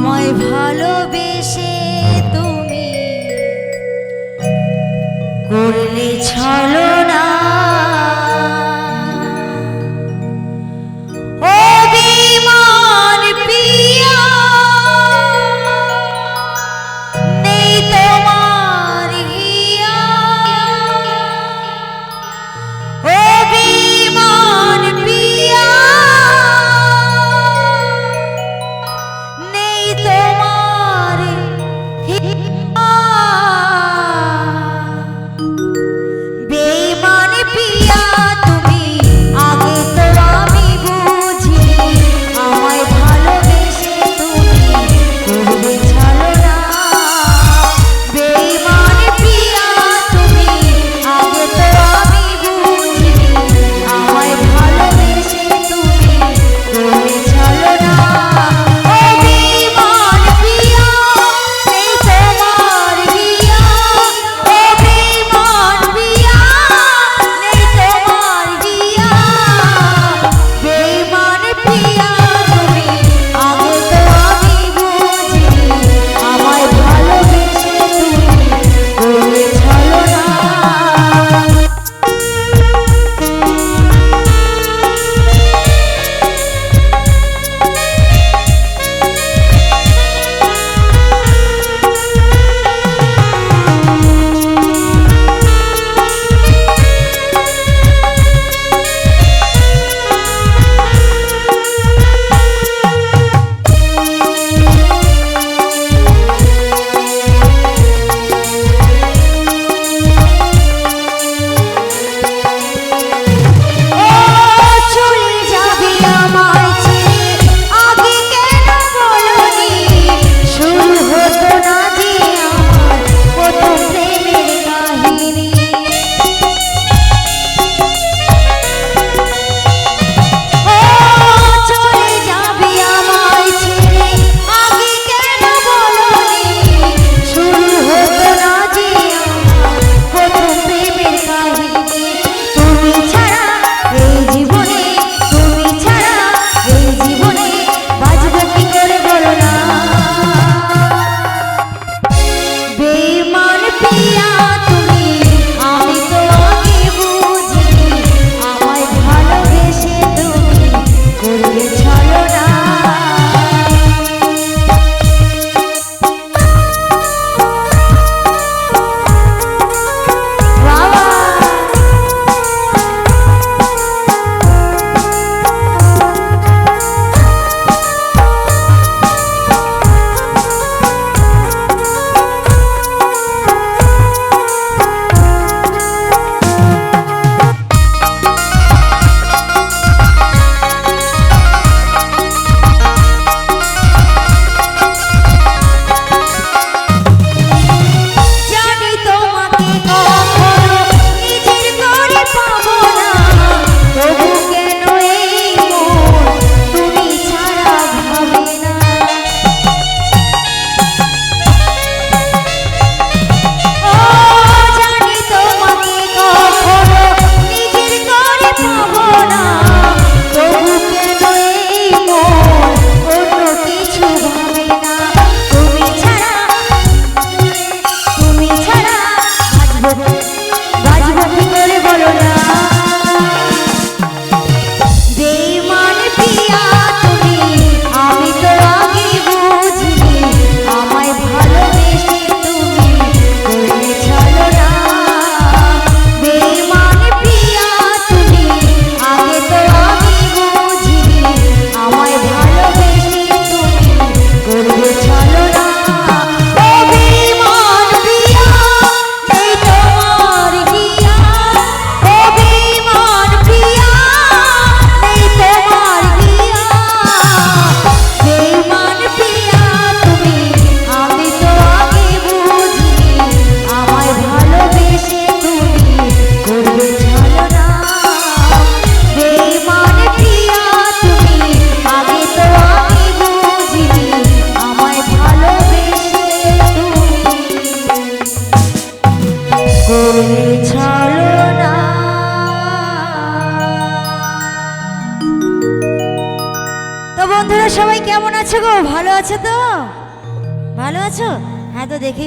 আমায় ভালোবেসে তুমি করলে ছাড়ো বন্ধুরা সবাই কেমন আছো গো? ভালো আছো তো? ভালো আছো? হ্যাঁ তো দেখেই